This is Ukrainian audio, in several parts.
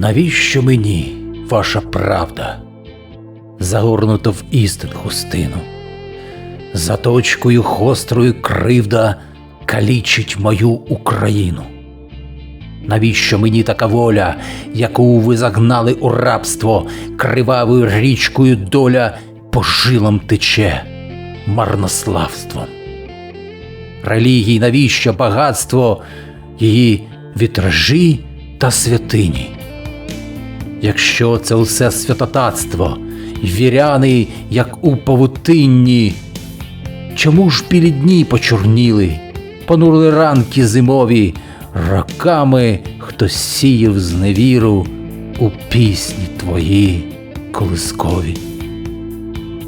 Навіщо мені ваша правда, загорнута в істин хустину? За точкою хострою кривда калічить мою Україну. Навіщо мені така воля, яку ви загнали у рабство, кривавою річкою доля по жилам тече марнославством? Релігій навіщо багатство, її вітражі та святині? Якщо це усе святотатство, й віряни, як у павутинні, чому ж білі дні почорніли, понурили ранки зимові, роками хтось сіяв зневіру у пісні твої колискові?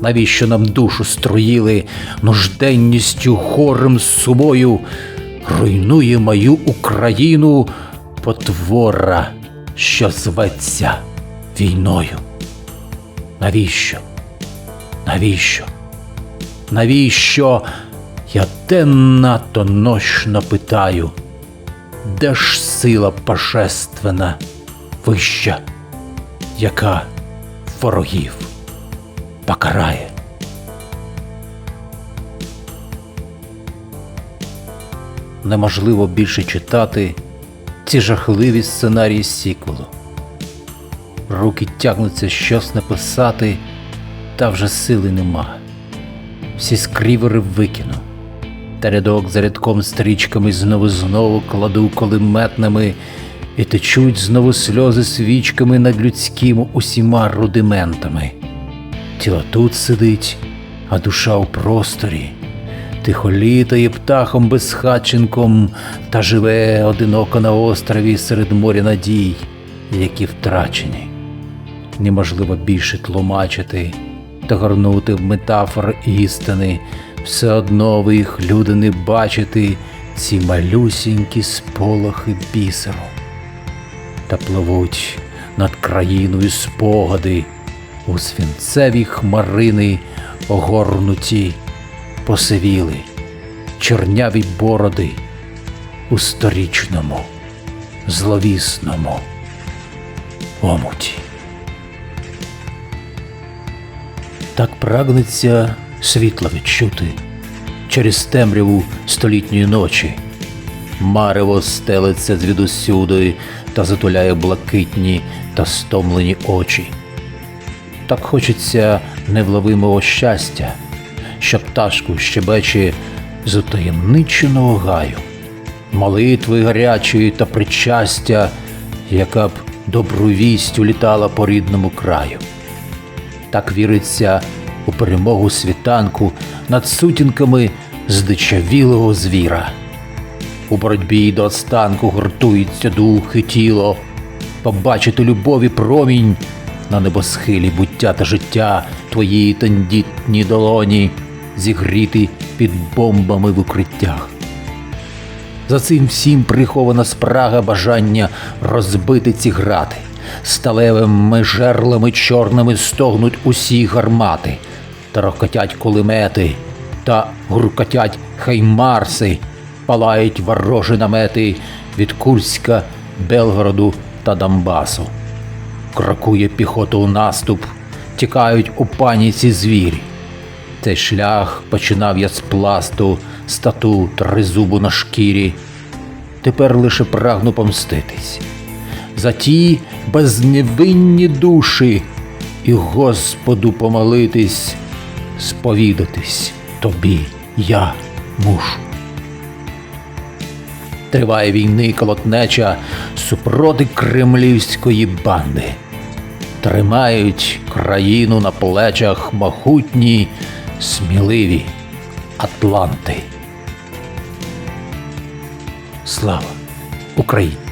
Навіщо нам душу строїли нужденністю хорем сумою, руйнує мою Україну потвора, що зветься війною? Навіщо? Навіщо? Навіщо я денно то нощно питаю, де ж сила божественна вища, яка ворогів покарає? Неможливо більше читати ці жахливі сценарії сіквелу. Руки тягнуться щось написати, та вже сили нема. Всі скрівери викину. Та рядок за рядком стрічками знову знову кладу колиметними, і течуть знову сльози свічками над людськими усіма рудиментами. Тіло тут сидить, а душа у просторі. Тихо літає птахом безхатченком та живе одиноко на острові серед моря надій, які втрачені. Неможливо більше тлумачити та горнути в метафор істини, все одно ви їх люди не бачите, ці малюсінькі сполохи бісеру. Та пливуть над країною спогади у свінцеві хмарини огорнуті, посивіли, чорняві бороди у сторічному, зловісному омуті. Так прагнеться світла відчути через темряву столітньої ночі. Марево стелиться звідусюди та затуляє блакитні та стомлені очі. Так хочеться невловимого щастя, що пташку щебече з утаємниченого гаю, молитви гарячої та причастя, яка б добру вість улітала по рідному краю. Так віриться у перемогу світанку над сутінками здичавілого звіра. У боротьбі до останку гуртується дух і тіло, побачити любові промінь на небосхилі буття та життя твої тендітні долоні, зігріти під бомбами в укриттях. За цим всім прихована спрага бажання розбити ці грати. Сталевими жерлами чорними стогнуть усі гармати, Тарохкотять кулемети та гуркотять хаймарси, палають ворожі намети від Курська, Белгороду та Донбасу. Крокує піхота у наступ, тікають у паніці звірі. Цей шлях починав я з пласту, стату тризубу на шкірі. Тепер лише прагну помститись. За ті безневинні душі і Господу помолитись, сповідатись тобі я мушу. Триває війни колотнеча супроти кремлівської банди. Тримають країну на плечах могутні, сміливі атланти. Слава Україні!